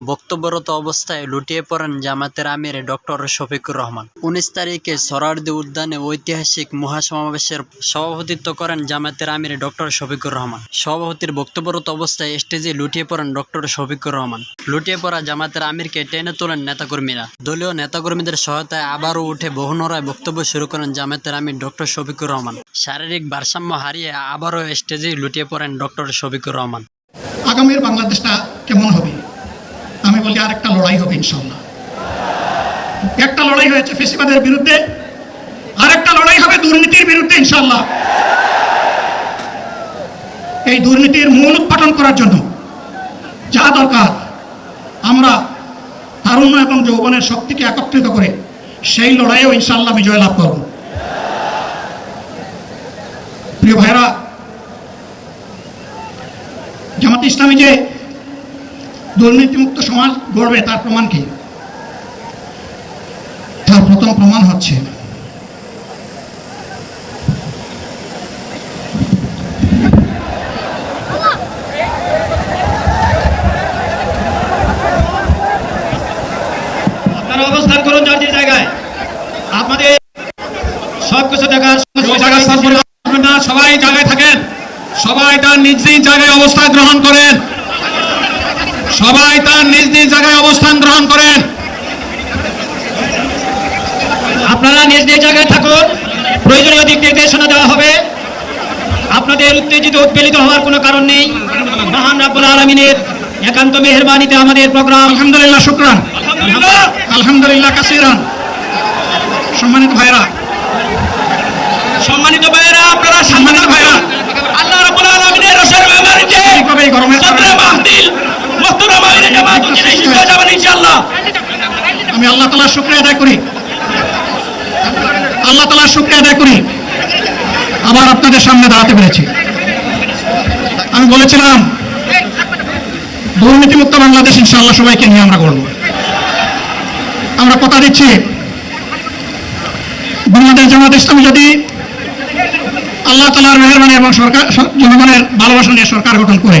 বক্তব্যরত অবস্থায় লুটিয়ে পড়েন জামাতের আমির ডক্টর শফিকুর রহমান। উনিশ তারিখে সরারদি উদ্যানে ঐতিহাসিক মহাসমাবেশের সভাপতিত্ব করেন জামাতের আমির ডক্টর শফিকুর রহমান। সভাপতির বক্তব্যরত অবস্থায় স্টেজে লুটিয়ে পড়েন ডক্টর শফিকুর রহমান। লুটিয়ে পড়া জামাতের আমিরকে টেনে তোলেন নেতাকর্মীরা। দলীয় নেতাকর্মীদের সহায়তায় আবারও উঠে বহুনরায় বক্তব্য শুরু করেন জামাতের আমির ডক্টর শফিকুর রহমান। শারীরিক ভারসাম্য হারিয়ে আবারও স্টেজে লুটিয়ে পড়েন ডক্টর শফিকুর রহমান। আগামীর বাংলাদেশটা কেমন হবে আমি বলি আরেকটা লড়াই হবে ইনশাল্লাহ একটা লড়াই হয়েছে ফেসিবাদের বিরুদ্ধে, আরেকটা লড়াই হবে দুর্নীতির বিরুদ্ধে ইনশাল্লাহ এই দুর্নীতির মূল উৎপাদন করার জন্য যা দরকার, আমরা তারুণ্য এবং যৌবনের শক্তিকে একত্রিত করে সেই লড়াইয়েও ইনশাল্লাহ বিজয় লাভ করব। প্রিয় ভাইরা জামাত ইসলামী যে দুর্নীতিমুক্ত সমাজ গড়বে তার প্রমাণ কি? তার প্রথম প্রমাণ হচ্ছে আপনারা অবস্থান করুন যার যে জায়গায়। আপনাদের সব কিছু দেখার সবাই জায়গায় থাকেন। সবাই তার নিজ জায়গায় অবস্থান গ্রহণ করেন। সবাই তার নিজ নিজ জায়গায় অবস্থান গ্রহণ করেন। আপনারা নিজ নিজ জায়গায় থাকুন। প্রয়োজনীয় দিক নির্দেশনা দেওয়া হবে। আপনাদের উত্তেজিত উৎপীড়িত হওয়ার কোনো কারণ নেই। মহান রাব্বুল আলমিনের একান্ত মেহরবানিতে আমাদের প্রোগ্রাম আলহামদুলিল্লাহ শুক্রান। আলহামদুলিল্লাহ। কাসিরান। সম্মানিত ভাইরা সম্মানিত ভাইরা আপনারা সম্মানিত ভাইয়েরা। আল্লাহ রাব্বুল আলামিনের রসের মেহমানিতে ঠিকভাবে হয়ে যাবেন ইনশাআল্লাহ। আমি আল্লাহ তালার শুক্রিয়া আদায় করি। আল্লাহ তালার শুক্রিয়া আদায় করি। আবার আপনাদের সামনে দাঁড়াতে পেরেছি। আমি বলেছিলাম, দুর্নীতিমুক্ত বাংলাদেশ ইনশাআল্লাহ সবাইকে নিয়ে আমরা করব আমরা কথা দিচ্ছি, বাংলাদেশ জামাত ইসলামী যদি আল্লাহ তালার মেহরবানি এবং সরকার, জনগণের ভালোবাসা নিয়ে সরকার গঠন করে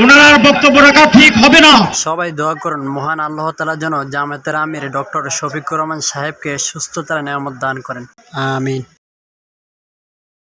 ওনার বক্তব্য রাখা ঠিক হবে না। সবাই দোয়া করুন মহান আল্লাহ তালা যেন জামাতের আমির ডক্টর শফিকুর রহমান সাহেবকে সুস্থতার নিয়ামত দান করেন। আমিন।